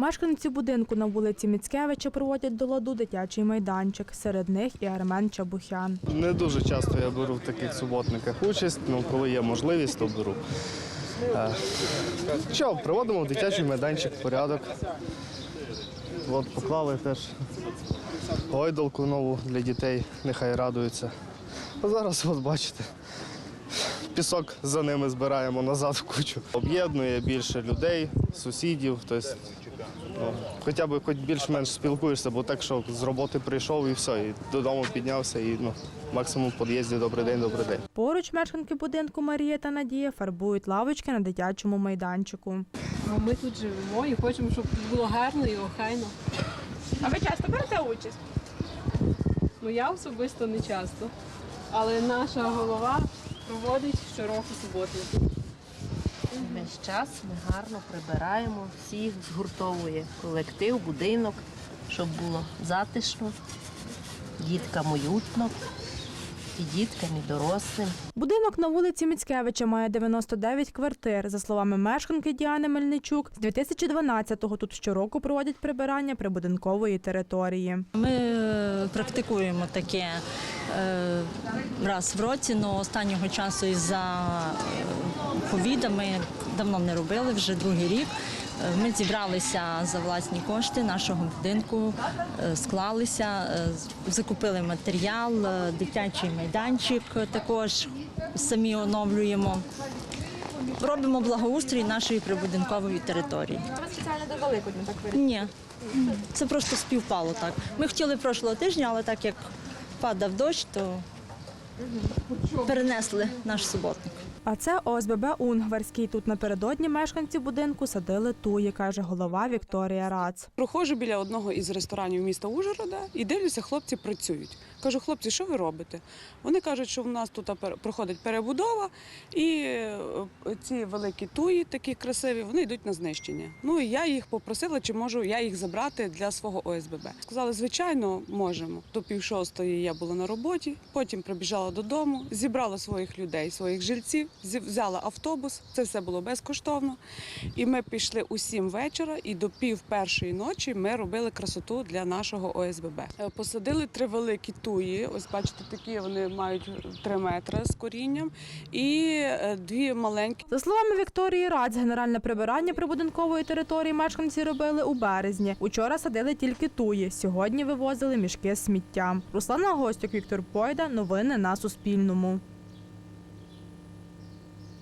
Мешканці будинку на вулиці Міцкевича проводять до ладу дитячий майданчик. Серед них і Армен Чабухян. Не дуже часто я беру в таких суботниках участь, ну коли є можливість, то беру. Е, Що, приводимо в дитячий майданчик в порядок. От поклали теж гойдалку нову для дітей, нехай радуються. А зараз, от бачите, пісок за ними збираємо назад в кучу. Об'єднує більше людей, сусідів. Тобто, ну, хоча б хоч більш-менш спілкуєшся, бо так, що з роботи прийшов і все, і додому піднявся, і ну, максимум в під'їзді добрий день, добрий день. Поруч мешканки будинку Марія та Надія фарбують лавочки на дитячому майданчику. Ми тут живемо і хочемо, щоб було гарно і охайно. А ви часто берете участь? Ну я особисто не часто, але наша голова проводить щороку суботу. Весь час ми гарно прибираємо, всіх згуртовує колектив, будинок, щоб було затишно, діткам уютно, і діткам, і дорослим. Будинок на вулиці Міцкевича має 99 квартир. За словами мешканки Діани Мельничук, з 2012-го тут щороку проводять прибирання прибудинкової території. Ми е, практикуємо таке е, раз в році, але останнього часу із-за е, ковіда ми давно не робили, вже другий рік. Ми зібралися за власні кошти нашого будинку, е, склалися, е, закупили матеріал, е, дитячий майданчик також самі оновлюємо. Робимо благоустрій нашої прибудинкової території. Ви спеціально до Великодня так вирішили? Ні, це просто співпало так. Ми хотіли прошлого тижня, але так як падав дощ, то перенесли наш суботник. А це ОСББ Унгварський. Тут напередодні мешканці будинку садили туї, каже голова Вікторія Рац. Проходжу біля одного із ресторанів міста Ужгорода і дивлюся, хлопці працюють. Кажу, хлопці, що ви робите? Вони кажуть, що в нас тут проходить перебудова, і е, ці великі туї, такі красиві, вони йдуть на знищення. Ну і я їх попросила, чи можу я їх забрати для свого ОСББ. Сказали, звичайно, можемо. До пів шостої я була на роботі, потім прибіжала додому, зібрала своїх людей, своїх жильців, взяла автобус. Це все було безкоштовно. І ми пішли у сім вечора, і до пів першої ночі ми робили красоту для нашого ОСББ. Е, Посадили три великі туї. Ось бачите, такі вони мають три метри з корінням, і е, дві маленькі. За словами Вікторії Рац, генеральне прибирання прибудинкової території мешканці робили у березні. Учора садили тільки туї. Сьогодні вивозили мішки з сміттям. Руслана Гостюк, Віктор Пойда. Новини на Суспільному.